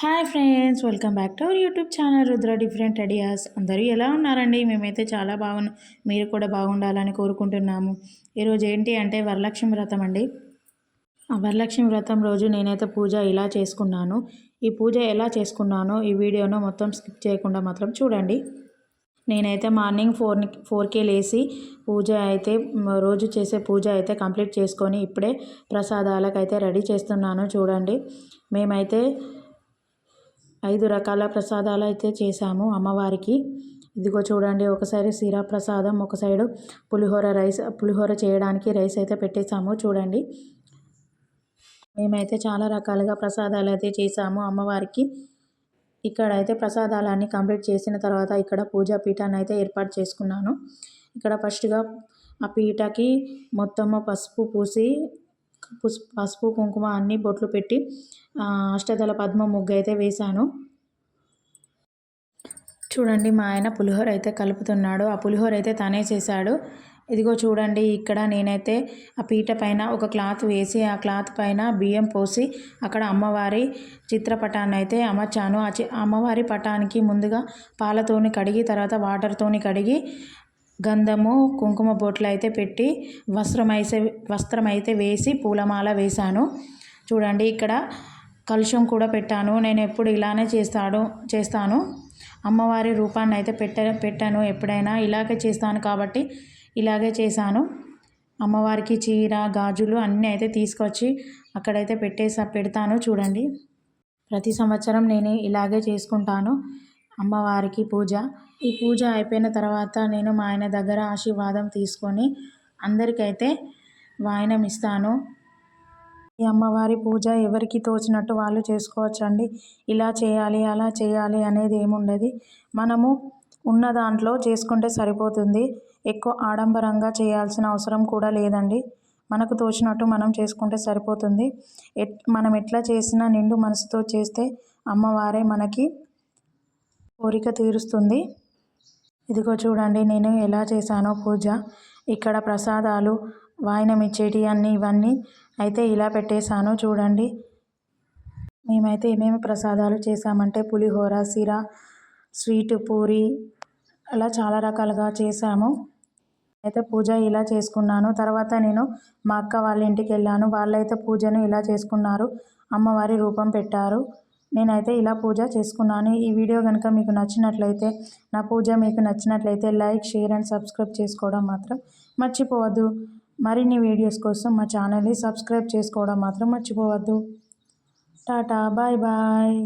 Hi friends welcome back to our YouTube channel Rudra different ideas. అందరూ ఎలా ఉన్నారండి? మేమైతే చాలా బాగున్నాం మీరు కూడా బాగుండాలని కోరుకుంటున్నాము. ఈరోజు ఏంటి అంటే వరలక్ష్మి వ్రతం అండి. ఆ వరలక్ష్మి వ్రతం రోజు నేనైతే పూజ ఇలా చేసుకున్నాను ఈ పూజ ఎలా చేసుకున్నానో ఈ వీడియోను మొత్తం స్కిప్ చేయకుండా మాత్రం చూడండి. నేనైతే మార్నింగ్ ఫోర్ ఫోర్కే లేసి పూజ అయితే రోజు చేసే పూజ అయితే కంప్లీట్ చేసుకొని ఇప్పుడే ప్రసాదాలకు అయితే రెడీ చేస్తున్నాను చూడండి. మేమైతే ఐదు రకాల ప్రసాదాలు అయితే చేశాము అమ్మవారికి. ఇదిగో చూడండి ఒకసారి సీరా ప్రసాదం ఒక సైడు పులిహోర రైస్ పులిహోర చేయడానికి రైస్ అయితే పెట్టేసాము చూడండి. మేమైతే చాలా రకాలుగా ప్రసాదాలు అయితే చేసాము అమ్మవారికి. ఇక్కడ అయితే ప్రసాదాలన్నీ కంప్లీట్ చేసిన తర్వాత ఇక్కడ పూజా పీఠాన్ని అయితే ఏర్పాటు చేసుకున్నాను. ఇక్కడ ఫస్ట్గా ఆ పీటకి మొత్తము పసుపు పూసి పసుపు కుంకుమ అన్నీ బొట్లు పెట్టి అష్టదళ పద్మ ముగ్గు అయితే వేశాను. చూడండి మా ఆయన పులిహోర అయితే కలుపుతున్నాడు. ఆ పులిహోర అయితే తనే చేశాడు. ఇదిగో చూడండి ఇక్కడ నేనైతే ఆ పీట పైన ఒక క్లాత్ వేసి ఆ క్లాత్ పైన బియ్యం పోసి అక్కడ అమ్మవారి చిత్రపటాన్ని అయితే అమర్చాను. ఆ అమ్మవారి పటానికి ముందుగా పాలతోని కడిగి తర్వాత వాటర్తోని కడిగి గంధము కుంకుమ బొట్లు అయితే పెట్టి వస్త్రం అయితే వస్త్రం అయితే వేసి పూలమాల వేశాను. చూడండి ఇక్కడ కలుషం కూడా పెట్టాను. నేను ఎప్పుడు ఇలానే చేస్తాడు చేస్తాను. అమ్మవారి రూపాన్ని అయితే పెట్ట పెట్టాను ఎప్పుడైనా. ఇలాగే చేస్తాను కాబట్టి ఇలాగే చేశాను. అమ్మవారికి చీర గాజులు అన్నీ అయితే తీసుకొచ్చి అక్కడైతే పెట్టేసా పెడతాను. చూడండి ప్రతి సంవత్సరం నేను ఇలాగే చేసుకుంటాను. అమ్మవారికి పూజ. ఈ పూజ అయిపోయిన తర్వాత నేను మా ఆయన దగ్గర ఆశీర్వాదం తీసుకొని అందరికైతే వాయనం ఇస్తాను. ఈ అమ్మవారి పూజ ఎవరికి తోచినట్టు వాళ్ళు చేసుకోవచ్చండి. ఇలా చేయాలి అలా చేయాలి అనేది ఏముండదు. మనము ఉన్న దాంట్లో చేసుకుంటే సరిపోతుంది. ఎక్కువ ఆడంబరంగా చేయాల్సిన అవసరం కూడా లేదండి. మనకు తోచినట్టు మనం చేసుకుంటే సరిపోతుంది. ఎట్ మనం ఎట్లా చేసినా నిండు మనసుతో చేస్తే అమ్మవారే మనకి కోరిక తీరుస్తుంది. ఇదిగో చూడండి నేను ఎలా చేశానో పూజ. ఇక్కడ ప్రసాదాలు వాయినం ఇచ్చేటి అన్నీ ఇవన్నీ అయితే ఇలా పెట్టేశాను చూడండి. మేమైతే ఏమేమి ప్రసాదాలు చేసామంటే పులిహోర సిర స్వీట్ పూరి అలా చాలా రకాలుగా చేశాము. అయితే పూజ ఇలా చేసుకున్నాను. తర్వాత నేను మా అక్క వాళ్ళ ఇంటికి వెళ్ళాను. వాళ్ళైతే పూజను ఇలా చేసుకున్నారు. అమ్మవారి రూపం పెట్టారు. నేనైతే ఇలా పూజ చేసుకున్నాను. ఈ వీడియో కనుక మీకు నచ్చినట్లయితే నా పూజ మీకు నచ్చినట్లయితే లైక్ షేర్ అండ్ సబ్స్క్రైబ్ చేసుకోవడం మాత్రం మర్చిపోవద్దు. మరిన్ని వీడియోస్ కోసం మా ఛానల్ని సబ్స్క్రైబ్ చేసుకోవడం మాత్రం మర్చిపోవద్దు. టాటా బాయ్ బాయ్.